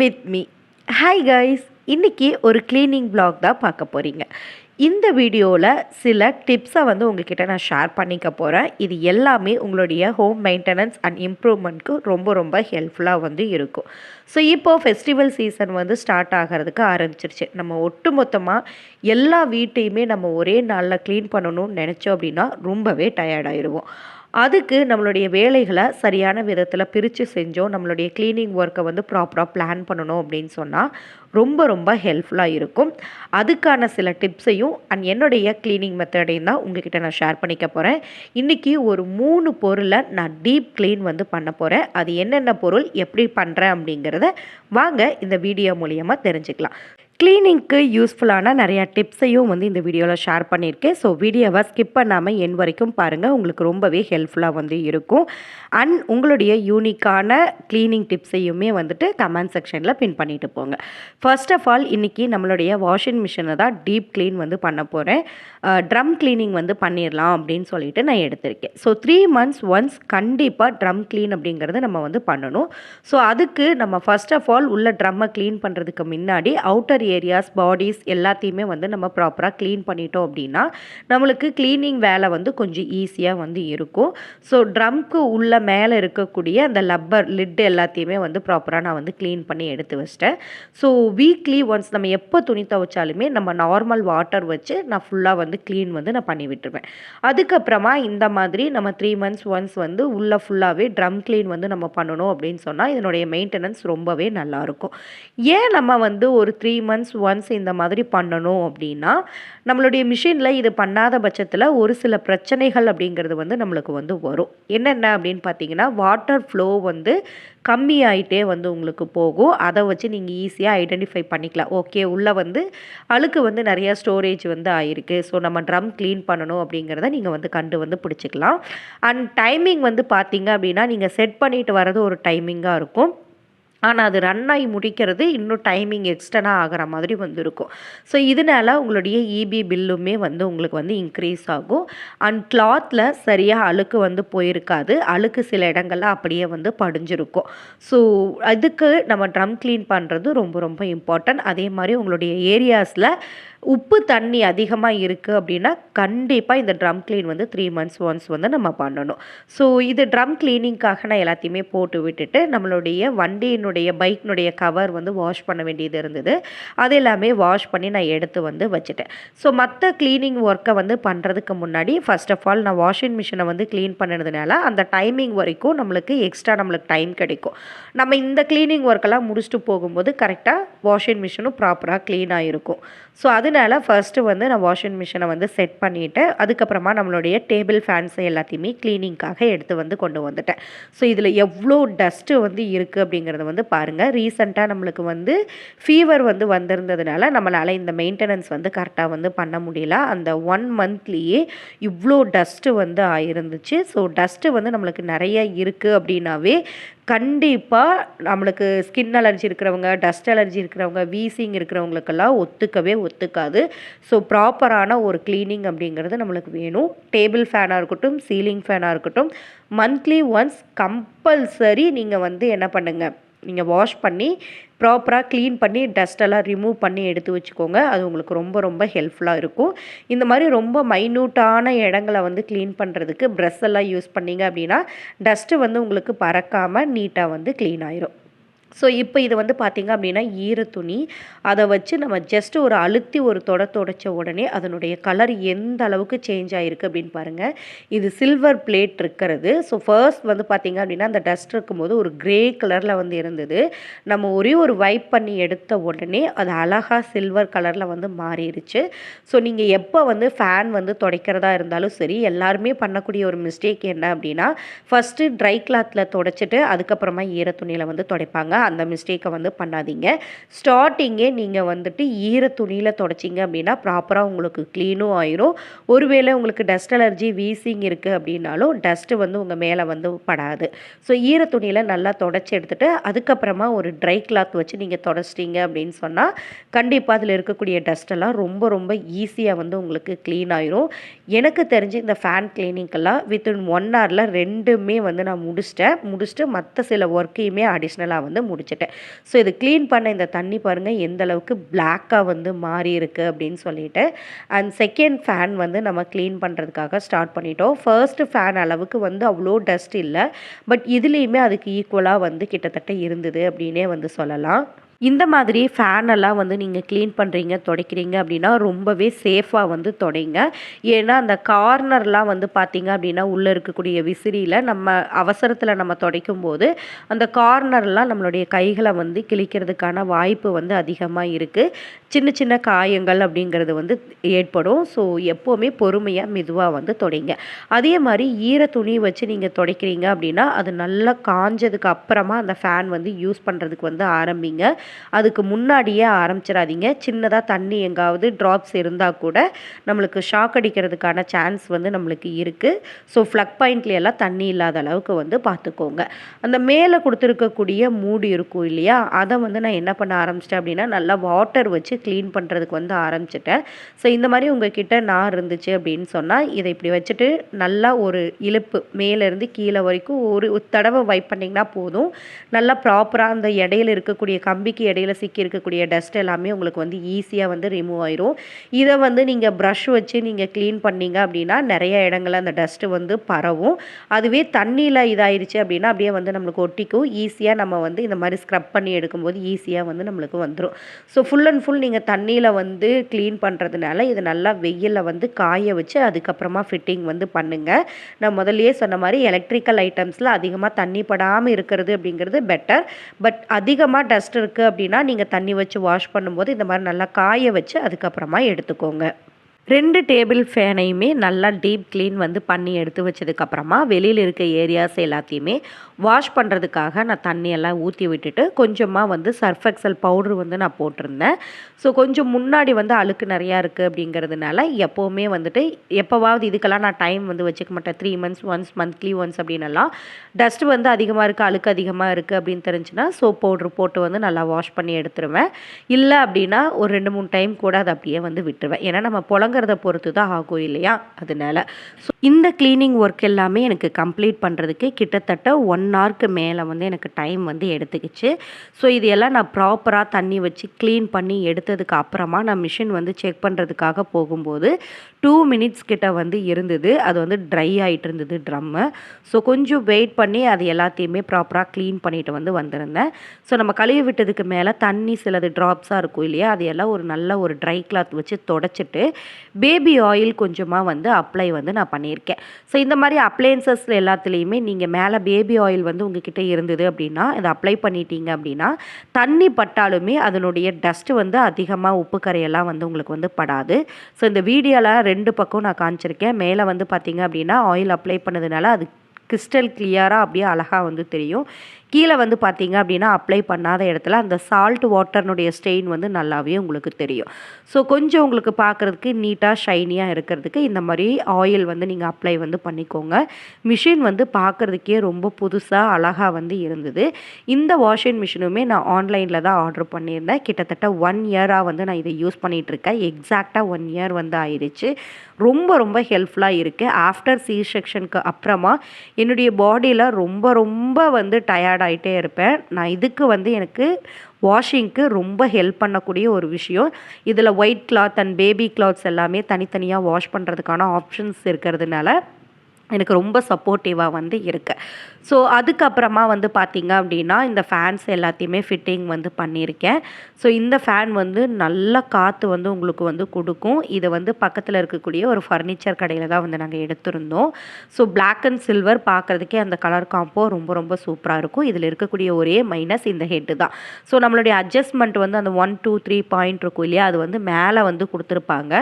With me hi guys இன்றைக்கி ஒரு cleaning block தான் பார்க்க போகிறீங்க இந்த வீடியோவில் சில டிப்ஸை வந்து உங்ககிட்ட நான் ஷேர் பண்ணிக்க போகிறேன் இது எல்லாமே உங்களுடைய ஹோம் மெயின்டெனன்ஸ் அண்ட் இம்ப்ரூவ்மெண்ட்க்கு ரொம்ப ரொம்ப ஹெல்ப்ஃபுல்லாக வந்து இருக்கும். ஸோ இப்போது ஃபெஸ்டிவல் சீசன் வந்து ஸ்டார்ட் ஆகிறதுக்கு ஆரம்பிச்சிருச்சு. நம்ம ஒட்டு மொத்தமாக எல்லா வீட்டையுமே நம்ம ஒரே நாளில் க்ளீன் பண்ணணும்னு நினச்சோம் அப்படின்னா ரொம்பவே டயர்டாயிருவோம் அதுக்கு நம்மளுடைய வேலைகளை சரியான விதத்தில் பிரித்து செஞ்சோம். நம்மளுடைய க்ளீனிங் ஒர்க்கை வந்து ப்ராப்பராக பிளான் பண்ணணும் அப்படின்னு சொன்னால் ரொம்ப ரொம்ப ஹெல்ப்ஃபுல்லாக இருக்கும். அதுக்கான சில டிப்ஸையும் அண்ட் என்னுடைய க்ளீனிங் மெத்தடையும் தான் உங்ககிட்ட நான் ஷேர் பண்ணிக்க போகிறேன் இன்றைக்கி ஒரு மூணு பொருளை நான் டீப் க்ளீன் வந்து பண்ண போகிறேன் அது என்னென்ன பொருள் எப்படி பண்ணுறேன் அப்படிங்கிறத வாங்க இந்த வீடியோ மூலியமாக தெரிஞ்சுக்கலாம். க்ளீனிங்க்கு யூஸ்ஃபுல்லான நிறையா டிப்ஸையும் வந்து இந்த வீடியோவில் ஷேர் பண்ணியிருக்கேன். ஸோ வீடியோவை ஸ்கிப் பண்ணாமல் என் வரைக்கும் பாருங்கள் உங்களுக்கு ரொம்பவே ஹெல்ப்ஃபுல்லாக வந்து இருக்கும். அண்ட் உங்களுடைய யூனிக்கான க்ளீனிங் டிப்ஸையுமே வந்துட்டு கமெண்ட் செக்ஷனில் பின் பண்ணிட்டு போங்க. ஃபர்ஸ்ட் ஆஃப் ஆல் இன்றைக்கி நம்மளுடைய வாஷிங் மிஷினை தான் டீப் க்ளீன் வந்து பண்ண போகிறேன் ட்ரம் க்ளீனிங் வந்து பண்ணிடலாம் அப்படின்னு சொல்லிட்டு நான் எடுத்திருக்கேன். ஸோ த்ரீ மந்த்ஸ் ஒன்ஸ் கண்டிப்பாக ட்ரம் க்ளீன் அப்படிங்கிறது நம்ம வந்து பண்ணணும். ஸோ அதுக்கு நம்ம ஃபர்ஸ்ட் ஆஃப் ஆல் உள்ள ட்ரம்மை க்ளீன் பண்ணுறதுக்கு முன்னாடி அவுட்டர் ஏரியாஸ் பாடிஸ் எல்லாத்தையுமே வந்து நம்ம ப்ராப்பராக க்ளீன் பண்ணிட்டோம் அப்படின்னா நம்மளுக்கு க்ளீனிங் வேலை வந்து கொஞ்சம் ஈஸியாக வந்து இருக்கும். ஸோ ட்ரம்க்கு உள்ள மேலே இருக்கக்கூடிய அந்த லப்பர் லிட் எல்லாத்தையுமே வந்து ப்ராப்பராக நான் வந்து க்ளீன் பண்ணி எடுத்து வச்சிட்டேன். ஸோ வீக்லி ஒன்ஸ் நம்ம எப்போ துணி துவைச்சாலுமே நம்ம நார்மல் வாட்டர் வச்சு நான் ஃபுல்லாக வந்து க்ளீன் வந்து நான் பண்ணி விட்டுருவேன். அதுக்கப்புறமா இந்த மாதிரி நம்ம த்ரீ மந்த்ஸ் ஒன்ஸ் வந்து உள்ளே ஃபுல்லாகவே ட்ரம் க்ளீன் வந்து நம்ம பண்ணணும் அப்படின்னு சொன்னால் இதனுடைய மெயின்டெனன்ஸ் ரொம்பவே நல்லாயிருக்கும் ஏன் நம்ம வந்து ஒரு த்ரீ மந்த்ஸ் ஒன்ஸ் இந்த மாதிரி பண்ணணும் அப்படின்னா நம்மளுடைய மிஷினில் இது பண்ணாத பட்சத்தில் ஒரு சில பிரச்சனைகள் அப்படிங்கிறது வந்து நம்மளுக்கு வந்து வரும். என்னென்ன அப்படின்னு பார்த்தீங்கன்னா வாட்டர் ஃப்ளோ வந்து கம்மியாயிட்டே வந்து உங்களுக்கு போகும். அதை வச்சு நீங்கள் ஈஸியாக ஐடென்டிஃபை பண்ணிக்கலாம். ஓகே உள்ளே வந்து அழுக்கு வந்து நிறையா ஸ்டோரேஜ் வந்து ஆயிருக்கு. ஸோ நம்ம ட்ரம் க்ளீன் பண்ணணும் அப்படிங்கிறத நீங்கள் வந்து கண்டு வந்து பிடிச்சிக்கலாம். அண்ட் டைமிங் வந்து பார்த்தீங்க அப்படின்னா நீங்கள் செட் பண்ணிட்டு வர்றது ஒரு டைமிங்காக இருக்கும். ஆனால் அது ரன் ஆகி முடிக்கிறது இன்னும் டைமிங் எக்ஸ்டனாக ஆகிற மாதிரி வந்துருக்கும். ஸோ இதனால் உங்களுடைய இபி பில்லுமே வந்து உங்களுக்கு வந்து இன்க்ரீஸ் ஆகும். அண்ட் கிளாத்தில் சரியாக அழுக்கு வந்து போயிருக்காது. அழுக்கு சில இடங்கள்ல அப்படியே வந்து படிஞ்சிருக்கும். ஸோ அதுக்கு நம்ம ட்ரம் க்ளீன் பண்ணுறது ரொம்ப ரொம்ப இம்பார்ட்டன்ட் அதே மாதிரி உங்களுடைய ஏரியாஸில் உப்பு தண்ணி அதிகமாக இருக்குது அப்படின்னா கண்டிப்பாக இந்த ட்ரம் க்ளீன் வந்து த்ரீ மந்த்ஸ் ஒன்ஸ் வந்து நம்ம பண்ணணும். ஸோ இது ட்ரம் க்ளீனிங்காக நான் எல்லாத்தையுமே போட்டு விட்டுட்டு நம்மளுடைய வண்டியினுடைய பைக்கினுடைய கவர் வந்து வாஷ் பண்ண வேண்டியது இருந்தது. அது எல்லாமே வாஷ் பண்ணி நான் எடுத்து வந்து வச்சுட்டேன். ஸோ மற்ற க்ளீனிங் ஒர்க்கை வந்து பண்ணுறதுக்கு முன்னாடி ஃபஸ்ட் ஆஃப் ஆல் நான் வாஷிங் மிஷினை வந்து க்ளீன் பண்ணதுனால அந்த டைமிங் வரைக்கும் நம்மளுக்கு எக்ஸ்ட்ரா நம்மளுக்கு டைம் கிடைக்கும். நம்ம இந்த க்ளீனிங் ஒர்க்கெல்லாம் முடிச்சுட்டு போகும்போது கரெக்டாக வாஷிங் மிஷினும் ப்ராப்பராக க்ளீனாக இருக்கும் ஸோ அது அதனால ஃபர்ஸ்ட்டு வந்து நான் வாஷிங் மிஷினை வந்து செட் பண்ணிவிட்டு அதுக்கப்புறமா நம்மளுடைய டேபிள் ஃபேன்ஸை எல்லாத்தையுமே க்ளீனிங்காக எடுத்து வந்து கொண்டு வந்துட்டேன். ஸோ இதில் எவ்வளோ டஸ்ட்டு வந்து இருக்குது அப்படிங்கிறத வந்து பாருங்கள் ரீசண்டாக நம்மளுக்கு வந்து ஃபீவர் வந்து வந்திருந்ததுனால நம்மளால் இந்த மெயின்டெனன்ஸ் வந்து கரெக்டாக வந்து பண்ண முடியல. அந்த ஒன் மந்த்லேயே இவ்வளோ டஸ்ட்டு வந்து ஆயிருந்துச்சு. ஸோ டஸ்ட்டு வந்து நம்மளுக்கு நிறைய இருக்குது அப்படின்னாவே கண்டிப்பாக நம்மளுக்கு ஸ்கின் அலர்ஜி இருக்கிறவங்க டஸ்ட் அலர்ஜி இருக்கிறவங்க வீசிங் இருக்கிறவங்களுக்கெல்லாம் ஒத்துக்கவே ஒத்துக்காது. ஸோ ப்ராப்பரான ஒரு க்ளீனிங் அப்படிங்கிறது நம்மளுக்கு வேணும். டேபிள் ஃபேனாக இருக்கட்டும் சீலிங் ஃபேனாக இருக்கட்டும் மந்த்லி ஒன்ஸ் கம்பல்சரி நீங்கள் வந்து என்ன பண்ணுங்கள் நீங்கள் வாஷ் பண்ணி ப்ராப்பராக க்ளீன் பண்ணி டஸ்ட்டெல்லாம் ரிமூவ் பண்ணி எடுத்து வச்சுக்கோங்க. அது உங்களுக்கு ரொம்ப ரொம்ப ஹெல்ப்ஃபுல்லாக இருக்கும். இந்த மாதிரி ரொம்ப மைன்யூட்டான இடங்களை வந்து க்ளீன் பண்ணுறதுக்கு ப்ரெஷ் எல்லாம் யூஸ் பண்ணீங்க அப்படின்னா டஸ்ட்டு வந்து உங்களுக்கு பறக்காமல் நீட்டாக வந்து க்ளீன் ஆயிரும். ஸோ இப்போ இது வந்து பார்த்திங்க அப்படின்னா ஈர துணி. அதை வச்சு நம்ம ஜஸ்ட்டு ஒரு அழுத்தி ஒரு தொட தொடச்ச உடனே அதனுடைய கலர் எந்த அளவுக்கு சேஞ்ச் ஆகிருக்கு அப்படின்னு பாருங்கள் இது சில்வர் பிளேட் இருக்கிறது. ஸோ ஃபர்ஸ்ட் வந்து பார்த்திங்க அப்படின்னா அந்த டஸ்ட் இருக்கும்போது ஒரு க்ரே கலரில் வந்து இருந்தது. நம்ம ஒரே ஒரு வைப் பண்ணி எடுத்த உடனே அது அழகாக சில்வர் கலரில் வந்து மாறிடுச்சு ஸோ நீங்கள் எப்போ வந்து ஃபேன் வந்து துடைக்கிறதா இருந்தாலும் சரி எல்லாருமே பண்ணக்கூடிய ஒரு மிஸ்டேக் என்ன அப்படின்னா ஃபஸ்ட்டு ட்ரை கிளாத்தில் துடைச்சிட்டு அதுக்கப்புறமா ஈர துணியில் வந்து துடைப்பாங்க. அந்த மிஸ்டேக்கை வந்து பண்ணாதீங்க. ஸ்டார்டிங்கே நீங்கள் வந்துட்டு ஈர துணியில் தொடச்சிங்க அப்படின்னா ப்ராப்பராக உங்களுக்கு க்ளீனும் ஆயிரும். ஒருவேளை உங்களுக்கு டஸ்ட் அலர்ஜி வீசிங் இருக்குது அப்படின்னாலும் டஸ்ட்டு வந்து உங்கள் மேலே வந்து படாது. ஸோ ஈர துணியில் நல்லா தொடச்சி எடுத்துகிட்டு அதுக்கப்புறமா ஒரு ட்ரை கிளாத் வச்சு நீங்கள் தொடச்சிட்டிங்க அப்படின்னு சொன்னால் கண்டிப்பாக அதில் இருக்கக்கூடிய டஸ்ட்டெல்லாம் ரொம்ப ரொம்ப ஈஸியாக வந்து உங்களுக்கு க்ளீன் ஆயிரும். எனக்கு தெரிஞ்சு இந்த ஃபேன் கிளீனிங்கெல்லாம் வித்தின் ஒன் ஹவரில் ரெண்டுமே வந்து நான் முடிச்சிட்டேன். முடிச்சுட்டு மற்ற சில ஒர்க்கையுமே அடிஷ்னலாக வந்து முடிச்சிட்டேன். ஸோ இது க்ளீன் பண்ண இந்த தண்ணி பாருங்கள் எந்த அளவுக்கு பிளாக்காக வந்து மாறி இருக்குது அப்படின்னு சொல்லிட்டு. அண்ட் செகண்ட் ஃபேன் வந்து நம்ம க்ளீன் பண்ணுறதுக்காக ஸ்டார்ட் பண்ணிட்டோம். ஃபர்ஸ்ட் ஃபேன் அளவுக்கு வந்து அவ்வளோ டஸ்ட் இல்லை பட் இதுலேயுமே அதுக்கு ஈக்குவலாக வந்து கிட்டத்தட்ட இருந்தது அப்படின்னே வந்து சொல்லலாம். இந்த மாதிரி ஃபேனெல்லாம் வந்து நீங்கள் க்ளீன் பண்ணுறீங்க துடைக்கிறீங்க அப்படின்னா ரொம்பவே சேஃபாக வந்து துடைங்க. ஏன்னா அந்த கார்னர்லாம் வந்து பார்த்தீங்க அப்படின்னா உள்ளே இருக்கக்கூடிய விசிறியில் நம்ம அவசரத்தில் நம்ம துடைக்கும் போது அந்த கார்னர்லாம் நம்மளுடைய கைகளை வந்து கிழிக்கிறதுக்கான வாய்ப்பு வந்து அதிகமாக இருக்குது சின்ன சின்ன காயங்கள் அப்படிங்கிறது வந்து ஏற்படும். ஸோ எப்போவுமே பொறுமையாக மெதுவாக வந்து துடைங்க. அதே மாதிரி ஈர துணி வச்சு நீங்கள் துடைக்கிறீங்க அப்படின்னா அது நல்லா காஞ்சதுக்கு அப்புறமா அந்த ஃபேன் வந்து யூஸ் பண்ணுறதுக்கு வந்து ஆரம்பிங்க. அதுக்கு முன்னாடியே ஆரம்பிச்சிடாதீங்க. சின்னதாக தண்ணி எங்காவது ட்ராப்ஸ் இருந்தால் கூட நம்மளுக்கு ஷாக் அடிக்கிறதுக்கான சான்ஸ் வந்து நம்மளுக்கு இருக்குது ஸோ ஃப்ளக் பாயிண்ட்லையெல்லாம் தண்ணி இல்லாத அளவுக்கு வந்து பார்த்துக்கோங்க அந்த மேலே கொடுத்துருக்கக்கூடிய மூடி இருக்கும் இல்லையா? அதை வந்து நான் என்ன பண்ண ஆரம்பிச்சிட்டேன் அப்படின்னா நல்லா வாட்டர் வச்சு க்ளீன் பண்ணுறதுக்கு வந்து ஆரம்பிச்சிட்டேன். ஸோ இந்த மாதிரி உங்ககிட்ட நான் இருந்துச்சு அப்படின்னு சொன்னால் இதை இப்படி வச்சுட்டு நல்லா ஒரு இழுப்பு மேலேருந்து கீழே வரைக்கும் ஒரு ஒரு தடவை வைப் பண்ணிங்கன்னா போதும். நல்லா ப்ராப்பராக அந்த இடையில இருக்கக்கூடிய கம்பிக்கு இடையில சிக்கி இருக்கக்கூடிய டஸ்ட் எல்லாமே உங்களுக்கு வந்து ஈஸியாக வந்து ரிமூவ் ஆயிரும். இதை வந்து நீங்கள் ப்ரஷ் வச்சு நீங்கள் க்ளீன் பண்ணீங்க அப்படின்னா நிறைய இடங்கள்ல அந்த டஸ்ட்டு வந்து பரவும். அதுவே தண்ணியில் இதாயிருச்சு அப்படின்னா அப்படியே வந்து நம்மளுக்கு ஒட்டிக்கும். ஈஸியாக நம்ம வந்து இந்த மாதிரி ஸ்க்ரப் பண்ணி எடுக்கும்போது ஈஸியாக வந்து நம்மளுக்கு வந்துடும் ஸோ ஃபுல் அண்ட் ஃபுல் நீங்கள் தண்ணியில் வந்து க்ளீன் பண்ணுறதுனால இது நல்லா வெயிலில் வந்து காய வச்சு அதுக்கப்புறமா ஃபிட்டிங் வந்து பண்ணுங்கள் நான் முதல்லையே சொன்ன மாதிரி எலக்ட்ரிக்கல் ஐட்டம்ஸில் அதிகமாக தண்ணி படாமல் இருக்கிறது அப்படிங்கிறது பெட்டர் பட் அதிகமாக டஸ்ட் இருக்குது அப்படின்னா நீங்கள் தண்ணி வச்சு வாஷ் பண்ணும்போது இந்த மாதிரி நல்லா காய வச்சு அதுக்கப்புறமா எடுத்துக்கோங்க. ரெண்டு டேபிள் ஃபேனையுமே நல்லா டீப் க்ளீன் வந்து பண்ணி எடுத்து வச்சதுக்கப்புறமா வெளியில் இருக்க ஏரியாஸ் எல்லாத்தையுமே வாஷ் பண்ணுறதுக்காக நான் தண்ணியெல்லாம் ஊற்றி விட்டுட்டு கொஞ்சமாக வந்து சர்ஃப் எக்ஸல் பவுட்ரு வந்து நான் போட்டிருந்தேன். ஸோ கொஞ்சம் முன்னாடி வந்து அழுக்கு நிறையா இருக்குது அப்படிங்கிறதுனால எப்போவுமே வந்துட்டு எப்போவாவது இதுக்கெல்லாம் நான் டைம் வந்து வச்சுக்க மாட்டேன். Three months once monthly once அப்படின்னலாம் dust வந்து அதிகமாக இருக்குது அழுக்கு அதிகமாக இருக்குது அப்படின்னு தெரிஞ்சுன்னா சோப் பவுட்ரு போட்டு வந்து நல்லா வாஷ் பண்ணி எடுத்துருவேன். இல்லை அப்படின்னா ஒரு ரெண்டு மூணு டைம் கூட அதை அப்படியே வந்து விட்டுருவேன். ஏன்னா நம்ம புழங்குறத பொறுத்து தான் ஆகும் இல்லையா? அதனால. ஸோ இந்த க்ளீனிங் ஒர்க் எல்லாமே எனக்கு கம்ப்ளீட் பண்ணுறதுக்கு கிட்டத்தட்ட ஒன் ஹவருக்கு மேலே வந்து எனக்கு டைம் வந்து எடுத்துக்கிச்சு. ஸோ இது எல்லாம் நான் ப்ராப்பராக தண்ணி வச்சு க்ளீன் பண்ணி எடுத்ததுக்கு அப்புறமா நான் மிஷின் வந்து செக் பண்ணுறதுக்காக போகும்போது டூ மினிட்ஸ் கிட்ட வந்து இருந்தது. அது வந்து ட்ரை ஆகிட்டு இருந்தது ட்ரம்மு ஸோ கொஞ்சம் வெயிட் பண்ணி அது எல்லாத்தையுமே ப்ராப்பராக க்ளீன் பண்ணிட்டு வந்து வந்திருந்தேன். ஸோ நம்ம கழுவி விட்டதுக்கு மேலே தண்ணி சிலது ட்ராப்ஸாக இருக்கும் இல்லையா? அது எல்லாம் ஒரு நல்ல ஒரு ட்ரை கிளாத் வச்சு தொடச்சிட்டு பேபி ஆயில் கொஞ்சமாக வந்து அப்ளை வந்து நான் பண்ணியிருக்கேன். ஸோ இந்த மாதிரி அப்ளையன்சஸில் எல்லாத்துலேயுமே நீங்கள் மேலே பேபி ஆயில் வந்து உங்ககிட்ட இருந்தது அப்படின்னா இதை அப்ளை பண்ணிட்டீங்க அப்படின்னா தண்ணி பட்டாலுமே அதனுடைய டஸ்ட்டு வந்து அதிகமாக உப்பு கரையெல்லாம் வந்து உங்களுக்கு வந்து படாது. ஸோ இந்த வீடியோவில் ரெண்டு பக்கம் நான் காமிச்சிருக்கேன். மேலே வந்து பார்த்தீங்க அப்படின்னா ஆயில் அப்ளை பண்ணதுனால அது கிறிஸ்டல் கிளியராக அப்படியே அழகாக வந்து தெரியும். கீழே வந்து பார்த்தீங்க அப்படின்னா அப்ளை பண்ணாத இடத்துல அந்த சால்ட் வாட்டர்னுடைய ஸ்டெயின் வந்து நல்லாவே உங்களுக்கு தெரியும். ஸோ கொஞ்சம் உங்களுக்கு பார்க்குறதுக்கு நீட்டாக ஷைனியாக இருக்கிறதுக்கு இந்த மாதிரி ஆயில் வந்து நீங்கள் அப்ளை வந்து பண்ணிக்கோங்க. மிஷின் வந்து பார்க்குறதுக்கே ரொம்ப புதுசாக அழகாக வந்து இருந்தது. இந்த வாஷிங் மிஷினுமே நான் ஆன்லைனில் தான் ஆர்டர் பண்ணியிருந்தேன். கிட்டத்தட்ட ஒன் இயராக வந்து நான் இதை யூஸ் பண்ணிகிட்ருக்கேன் எக்ஸாக்டாக ஒன் இயர் வந்து ஆயிடுச்சு. ரொம்ப ரொம்ப ஹெல்ப்ஃபுல்லாக இருக்குது ஆஃப்டர் சி செக்ஷனுக்கு அப்புறமா என்னுடைய பாடியில் ரொம்ப ரொம்ப வந்து டயர்ட் ஆகிட்டே இருப்பேன். நான் இதுக்கு வந்து எனக்கு வாஷிங்க்கு ரொம்ப ஹெல்ப் பண்ணக்கூடிய ஒரு விஷயம். இதில் white cloth and baby clothes எல்லாமே தனித்தனியாக வாஷ் பண்ணுறதுக்கான ஆப்ஷன்ஸ் இருக்கிறதுனால எனக்கு ரொம்ப சப்போர்ட்டிவாக வந்து இருக்கு. ஸோ அதுக்கப்புறமா வந்து பார்த்தீங்க அப்படின்னா இந்த ஃபேன்ஸ் எல்லாத்தையுமே ஃபிட்டிங் வந்து பண்ணியிருக்கேன் ஸோ இந்த ஃபேன் வந்து நல்ல காற்று வந்து உங்களுக்கு வந்து கொடுக்கும். இதை வந்து பக்கத்தில் இருக்கக்கூடிய ஒரு ஃபர்னிச்சர் கடையில் தான் வந்து நாங்கள் எடுத்திருந்தோம். ஸோ பிளாக் அண்ட் சில்வர் பார்க்குறதுக்கே அந்த கலர் காம்போ ரொம்ப ரொம்ப சூப்பராக இருக்கும். இதில் இருக்கக்கூடிய ஒரே மைனஸ் இந்த ஹெட்டு தான். ஸோ நம்மளுடைய அட்ஜஸ்ட்மெண்ட் வந்து அந்த ஒன் டூ த்ரீ பாயிண்ட் இருக்கும் இல்லையா? அது வந்து மேலே வந்து கொடுத்துருப்பாங்க.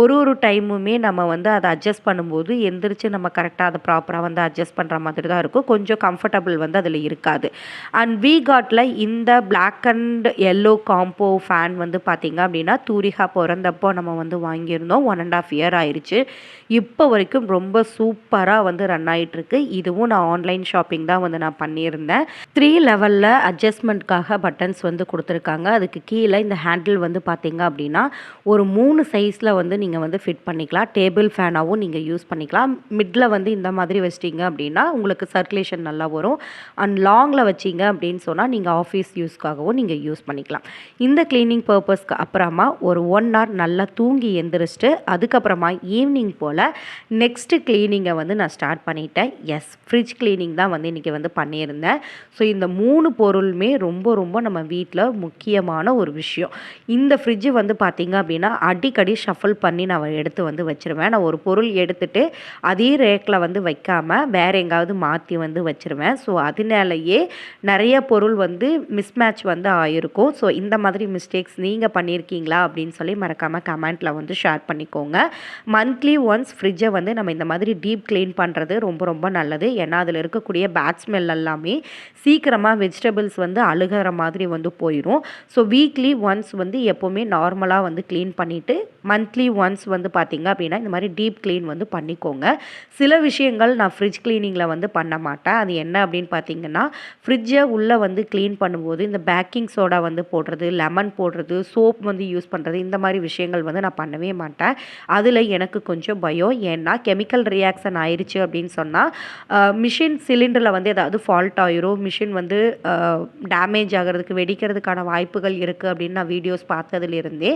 ஒரு ஒரு டைமுமே நம்ம வந்து அதை அட்ஜஸ்ட் பண்ணும்போது எந்திரிச்சு நம்ம கரெக்டாக அதை ப்ராப்பராக வந்து அட்ஜஸ்ட் பண்ணுற மாதிரி தான் இருக்கும். கொஞ்சம் கொஞ்சம் கம்ஃபர்டபுள் வந்து அதில் இருக்காது. அண்ட் வி காட்டில் இந்த black and yellow combo fan வந்து பார்த்திங்க அப்படின்னா தூரிகா பிறந்தப்போ நம்ம வந்து வாங்கியிருந்தோம். ஒன் அண்ட் ஆஃப் இயர் ஆயிடுச்சு இப்போ வரைக்கும் ரொம்ப சூப்பராக வந்து ரன் ஆகிட்டுருக்கு இதுவும் நான் ஆன்லைன் ஷாப்பிங் தான் வந்து நான் பண்ணியிருந்தேன். த்ரீ லெவலில் அட்ஜஸ்ட்மெண்ட்காக பட்டன்ஸ் வந்து கொடுத்துருக்காங்க. அதுக்கு கீழே இந்த ஹேண்டில் வந்து பார்த்திங்க அப்படின்னா ஒரு மூணு சைஸில் வந்து நீங்கள் வந்து ஃபிட் பண்ணிக்கலாம். டேபிள் ஃபேனாகவும் நீங்கள் யூஸ் பண்ணிக்கலாம். மிட்டில் வந்து இந்த மாதிரி வச்சிட்டிங்க அப்படின்னா உங்களுக்கு சர்க்குலேஷன் நல்லா வரும். அண்ட் லாங்கில் வச்சிங்க அப்படின்னு சொன்னால் நீங்கள் ஆஃபீஸ் யூஸ்க்காகவும் நீங்கள் யூஸ் பண்ணிக்கலாம். இந்த க்ளீனிங் பர்பஸ்க்கு அப்புறமா ஒரு ஒன் ஹவர் நல்லா தூங்கி எந்திரிச்சிட்டு அதுக்கப்புறமா ஈவினிங் போல் நெக்ஸ்ட்டு க்ளீனிங்கை வந்து நான் ஸ்டார்ட் பண்ணிட்டேன். எஸ் ஃப்ரிட்ஜ் க்ளீனிங் தான் வந்து இன்றைக்கி வந்து பண்ணியிருந்தேன். ஸோ இந்த மூணு பொருளுமே ரொம்ப ரொம்ப நம்ம வீட்டில் முக்கியமான ஒரு விஷயம். இந்த ஃப்ரிட்ஜு வந்து பார்த்திங்க அப்படின்னா அடிக்கடி ஷஃபிள் பண்ணி நான் எடுத்து வந்து வச்சுருவேன். நான் ஒரு பொருள் எடுத்துகிட்டு அதே ரேக்கில் வந்து வைக்காமல் வேறு எங்காவது மாற்றி வந்து வச்சுருவேன். ஸோ அதனாலேயே நிறைய பொருள் வந்து மிஸ்மேட்ச் வந்து ஆயிருக்கும். ஸோ இந்த மாதிரி மிஸ்டேக்ஸ் நீங்கள் பண்ணியிருக்கீங்களா அப்படின்னு சொல்லி மறக்காமல் கமெண்ட்டில் வந்து ஷேர் பண்ணிக்கோங்க. மந்த்லி ஒன்ஸ் ஃப்ரிட்ஜை வந்து நம்ம இந்த மாதிரி டீப் க்ளீன் பண்ணுறது ரொம்ப ரொம்ப நல்லது. ஏன்னா அதில் இருக்கக்கூடிய பேட் ஸ்மெல் எல்லாமே சீக்கிரமாக வெஜிடபிள்ஸ் வந்து அழுகிற மாதிரி வந்து போயிடும் ஸோ வீக்லி ஒன்ஸ் வந்து எப்போவுமே நார்மலாக வந்து க்ளீன் பண்ணிவிட்டு மந்த்லி ஒன்ஸ் வந்து பார்த்திங்க அப்படின்னா இந்த மாதிரி டீப் க்ளீன் வந்து பண்ணிக்கோங்க. சில விஷயங்கள் நான் ஃப்ரிட்ஜ் க்ளீனிங்கில் வந்து பண்ண மாட்டேன். அது என்ன அப்படின்னு பார்த்தீங்கன்னா ஃப்ரிட்ஜை உள்ளே வந்து க்ளீன் பண்ணும்போது இந்த பேக்கிங் சோடா வந்து போடுறது லெமன் போடுறது சோப் வந்து யூஸ் பண்ணுறது இந்த மாதிரி விஷயங்கள் வந்து நான் பண்ணவே மாட்டேன். அதில் எனக்கு கொஞ்சம் பயம். ஏன்னா கெமிக்கல் ரியாக்ஷன் ஆயிடுச்சு அப்படின்னு சொன்னால் மிஷின் சிலிண்டரில் வந்து ஏதாவது ஃபால்ட் ஆயிரும். மிஷின் வந்து டேமேஜ் ஆகிறதுக்கு வெடிக்கிறதுக்கான வாய்ப்புகள் இருக்குது அப்படின்னு நான் வீடியோஸ் பார்த்ததுலேருந்தே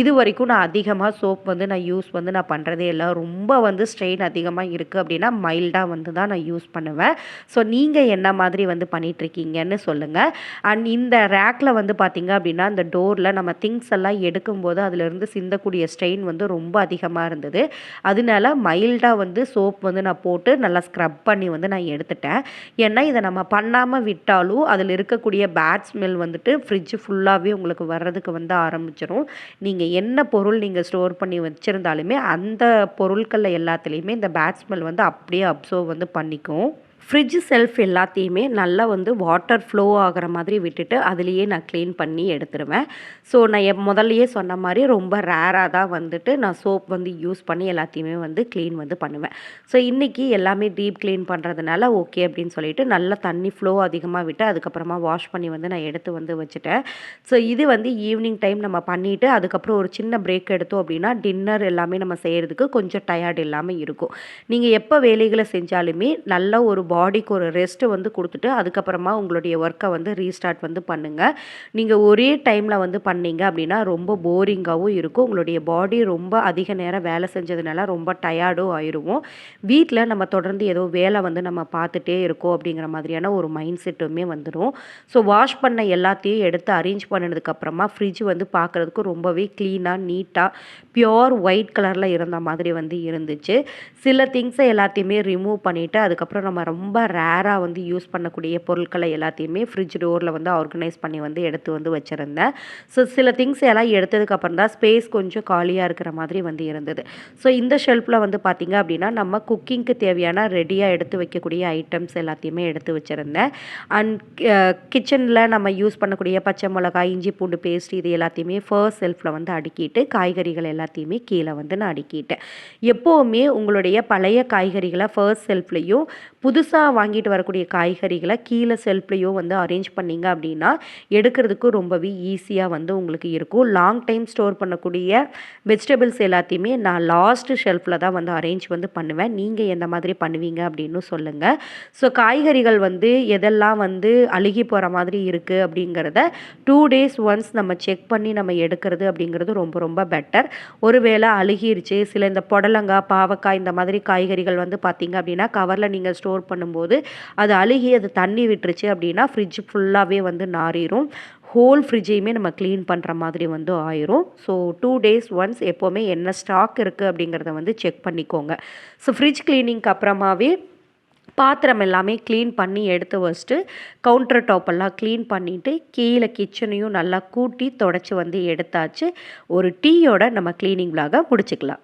இது வரைக்கும் நான் அதிகமாக சோப் வந்து நான் யூஸ் வந்து நான் பண்ணுறதே இல்லை. ரொம்ப வந்து ஸ்ட்ரெயின் அதிகமாக இருக்குது அப்படின்னா மைல்டாக வந்து தான் நான் யூஸ் பண்ணுவேன். ஸோ நீங்கள் என்ன மாதிரி வந்து பண்ணிகிட்ருக்கீங்கன்னு சொல்லுங்கள் அண்ட் இந்த ரேக்கில் வந்து பார்த்திங்க அப்படின்னா இந்த டோரில் நம்ம திங்ஸ் எல்லாம் எடுக்கும்போது அதிலிருந்து சிந்தக்கூடிய ஸ்ட்ரெயின் வந்து ரொம்ப அதிகமாக இருந்தது. அதனால மைல்டாக வந்து சோப் வந்து நான் போட்டு நல்லா ஸ்க்ரப் பண்ணி வந்து நான் எடுத்துட்டேன். ஏன்னா இதை நம்ம பண்ணாமல் விட்டாலும் அதில் இருக்கக்கூடிய பேட் ஸ்மெல் வந்துட்டு ஃப்ரிட்ஜ் ஃபுல்லாகவே உங்களுக்கு வர்றதுக்கு வந்து ஆரம்பிச்சிடும் நீங்கள் என்ன பொருள் நீங்கள் ஸ்டோர் பண்ணி வச்சுருந்தாலுமே அந்த பொருட்களில் எல்லாத்துலேயுமே இந்த பேட் ஸ்மெல் வந்து அப்படியே அப்சர்வ் வந்து பண்ணிக்கும். ஃப்ரிட்ஜ் செல்ஃப் எல்லாத்தையுமே நல்லா வந்து வாட்டர் ஃப்ளோ ஆகிற மாதிரி விட்டுட்டு அதுலேயே நான் க்ளீன் பண்ணி எடுத்துருவேன். ஸோ நான் முதல்லையே சொன்ன மாதிரி ரொம்ப ரேராக தான் வந்துட்டு நான் சோப் வந்து யூஸ் பண்ணி எல்லாத்தையுமே வந்து க்ளீன் வந்து பண்ணுவேன். ஸோ இன்றைக்கி எல்லாமே டீப் க்ளீன் பண்ணுறதுனால ஓகே அப்படின்னு சொல்லிட்டு நல்லா தண்ணி ஃப்ளோ அதிகமாக விட்டு அதுக்கப்புறமா வாஷ் பண்ணி வந்து நான் எடுத்து வந்து வச்சுட்டேன். ஸோ இது வந்து ஈவினிங் டைம் நம்ம பண்ணிவிட்டு அதுக்கப்புறம் ஒரு சின்ன பிரேக் எடுத்தோம் அப்படின்னா டின்னர் எல்லாமே நம்ம செய்கிறதுக்கு கொஞ்சம் டயர்ட் இல்லாமல் இருக்கும். நீங்கள் எப்போ வேலைகளை செஞ்சாலுமே நல்ல ஒரு பாடிக்கு ஒரு ரெஸ்ட்டு வந்து கொடுத்துட்டு அதுக்கப்புறமா உங்களுடைய ஒர்க்கை வந்து ரீஸ்டார்ட் வந்து பண்ணுங்கள் நீங்கள் ஒரே டைமில் வந்து பண்ணீங்க அப்படின்னா ரொம்ப போரிங்காகவும் இருக்கும். உங்களுடைய பாடி ரொம்ப அதிக நேரம் வேலை செஞ்சதுனால ரொம்ப டயர்டும் ஆயிடுவோம் வீட்டில் நம்ம தொடர்ந்து ஏதோ வேலை வந்து நம்ம பார்த்துட்டே இருக்கோம் அப்படிங்கிற மாதிரியான ஒரு மைண்ட் செட்டுமே வந்துடும் ஸோ வாஷ் பண்ண எல்லாத்தையும் எடுத்து அரேஞ்ச் பண்ணினதுக்கப்புறமா ஃப்ரிட்ஜ் வந்து பார்க்குறதுக்கு ரொம்பவே க்ளீனாக நீட்டாக பியோர் ஒயிட் கலரில் இருந்த மாதிரி வந்து இருந்துச்சு. சில திங்ஸை எல்லாத்தையுமே ரிமூவ் பண்ணிவிட்டு அதுக்கப்புறம் நம்ம ரொம்ப ரொம்ப ரேராக வந்து யூஸ் பண்ணக்கூடிய பொருட்களை எல்லாத்தையுமே ஃப்ரிட்ஜ் டோரில் வந்து ஆர்கனைஸ் பண்ணி வந்து எடுத்து வந்து வச்சுருந்தேன். ஸோ சில திங்ஸ் எல்லாம் எடுத்ததுக்கப்புறம் தான் ஸ்பேஸ் கொஞ்சம் காலியாக இருக்கிற மாதிரி வந்து இருந்தது. ஸோ இந்த ஷெல்ஃபில் வந்து பார்த்திங்க அப்படின்னா நம்ம குக்கிங்க்கு தேவையான ரெடியாக எடுத்து வைக்கக்கூடிய ஐட்டம்ஸ் எல்லாத்தையுமே எடுத்து வச்சுருந்தேன். அண்ட் கிச்சனில் நம்ம யூஸ் பண்ணக்கூடிய பச்சை மிளகாய் இஞ்சி பூண்டு பேஸ்ட் இது எல்லாத்தையுமே ஃபர்ஸ்ட் செல்ஃபில் வந்து அடுக்கிட்டு காய்கறிகள் எல்லாத்தையுமே கீழே வந்து நான் அடுக்கிட்டேன். எப்போவுமே உங்களுடைய பழைய காய்கறிகளை ஃபர்ஸ்ட் செல்ஃப்லேயும் புதுசாக வாங்கிட்டு வரக்கூடிய காய்கறிகளை கீழே செல்ஃப்லேயோ வந்து அரேஞ்ச் பண்ணிங்க அப்படின்னா எடுக்கிறதுக்கு ரொம்பவே ஈஸியாக வந்து உங்களுக்கு இருக்கும். லாங் டைம் ஸ்டோர் பண்ணக்கூடிய வெஜிடபிள்ஸ் எல்லாத்தையுமே நான் லாஸ்ட்டு ஷெல்ஃபில் தான் வந்து அரேஞ்ச் வந்து பண்ணுவேன். நீங்கள் எந்த மாதிரி பண்ணுவீங்க அப்படின்னு சொல்லுங்கள் ஸோ காய்கறிகள் வந்து எதெல்லாம் வந்து அழுகி போகிற மாதிரி இருக்குது அப்படிங்கிறத டூ டேஸ் ஒன்ஸ் நம்ம செக் பண்ணி நம்ம எடுக்கிறது அப்படிங்கிறது ரொம்ப ரொம்ப பெட்டர் ஒருவேளை அழுகிருச்சு சில இந்த புடலங்காய் பாவக்காய் இந்த மாதிரி காய்கறிகள் வந்து பார்த்திங்க அப்படின்னா கவரில் நீங்கள் ஸ்டோர் பண்ணும் பண்ணும்போது அது அழுகி அது தண்ணி விட்டுருச்சு அப்படின்னா ஃப்ரிட்ஜ் ஃபுல்லாகவே வந்து நாரிடும் ஹோல் ஃப்ரிட்ஜையுமே நம்ம க்ளீன் பண்ணுற மாதிரி வந்து ஆயிரும். ஸோ டூ டேஸ் ஒன்ஸ் எப்போவுமே என்ன ஸ்டாக் இருக்குது அப்படிங்கிறத வந்து செக் பண்ணிக்கோங்க. ஸோ ஃப்ரிட்ஜ் க்ளீனிங்க்கு அப்புறமாவே பாத்திரம் எல்லாமே க்ளீன் பண்ணி எடுத்து வச்சுட்டு கவுண்டர் டாப்பெல்லாம் க்ளீன் பண்ணிவிட்டு கீழே கிச்சனையும் நல்லா கூட்டி தொடச்சி வந்து எடுத்தாச்சு. ஒரு டீயோட நம்ம க்ளீனிங் விலாக முடிச்சுக்கலாம்.